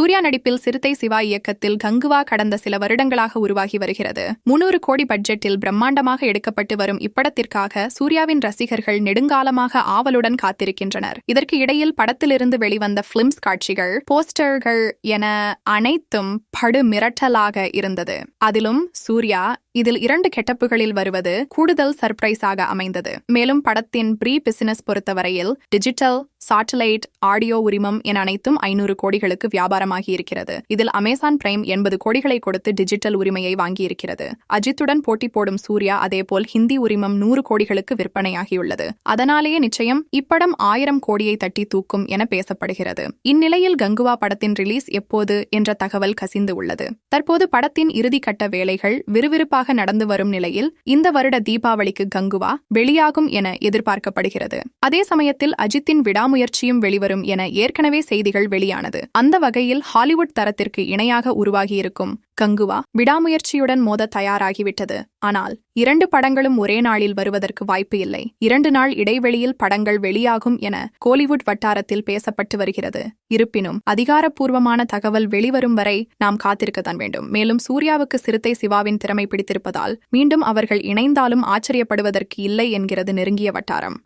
சூர்யா நடிப்பில் சிறுத்தை சிவா இயக்கத்தில் கங்குவா கடந்த சில வருடங்களாக உருவாகி வருகிறது. முன்னூறு கோடி பட்ஜெட்டில் பிரம்மாண்டமாக எடுக்கப்பட்டு வரும் இப்படத்திற்காக சூர்யாவின் ரசிகர்கள் நெடுங்காலமாக ஆவலுடன் காத்திருக்கின்றனர். இதற்கு இடையில் படத்திலிருந்து வெளிவந்த பிலிம்ஸ் காட்சிகள் போஸ்டர்கள் என அனைத்தும் படு மிரட்டலாக இருந்தது. அதிலும் சூர்யா இதில் இரண்டு கெட்டப்புகளில் வருவது கூடுதல் சர்ப்ரைஸாக அமைந்தது. மேலும் படத்தின் ப்ரீ பிசினஸ் பொறுத்தவரையில் டிஜிட்டல் சாட்டலைட் ஆடியோ உரிமம் என அனைத்தும் ஐநூறு கோடிகளுக்கு வியாபாரமாகி இருக்கிறது. இதில் அமேசான் பிரைம் எண்பது கோடிகளை கொடுத்து டிஜிட்டல் உரிமையை வாங்கியிருக்கிறது. அஜித்துடன் போட்டி போடும் சூர்யா அதேபோல் ஹிந்தி உரிமம் நூறு கோடிகளுக்கு விற்பனையாகியுள்ளது. அதனாலேயே நிச்சயம் இப்படம் ஆயிரம் கோடியை தட்டி தூக்கும் என பேசப்படுகிறது. இந்நிலையில் கங்குவா படத்தின் ரிலீஸ் எப்போது என்ற தகவல் கசிந்து உள்ளது. தற்போது படத்தின் இறுதிக்கட்ட வேலைகள் விறுவிறுப்பாக நடந்து வரும் நிலையில் இந்த வருட தீபாவளிக்கு கங்குவா வெளியாகும் என எதிர்பார்க்கப்படுகிறது. அதே சமயத்தில் அஜித்தின் விடாமுயற்சியும் வெளிவரும் என ஏற்கனவே செய்திகள் வெளியானது. அந்த வகையில் ஹாலிவுட் தரத்திற்கு இணையாக உருவாகியிருக்கும் கங்குவா விடாமுயற்சியுடன் மோத தயாராகிவிட்டது. ஆனால் இரண்டு படங்களும் ஒரே நாளில் வருவதற்கு வாய்ப்பு இல்லை. இரண்டு நாள் இடைவெளியில் படங்கள் வெளியாகும் என கோலிவுட் வட்டாரத்தில் பேசப்பட்டு வருகிறது. இருப்பினும் அதிகாரப்பூர்வமான தகவல் வெளிவரும் வரை நாம் காத்திருக்கத்தான் வேண்டும். மேலும் சூர்யாவுக்கு சிறுத்தை சிவாவின் திறமை பிடித்திருப்பதால் மீண்டும் அவர்கள் இணைந்தாலும் ஆச்சரியப்படுவதற்கு இல்லை என்கிறது நெருங்கிய வட்டாரம்.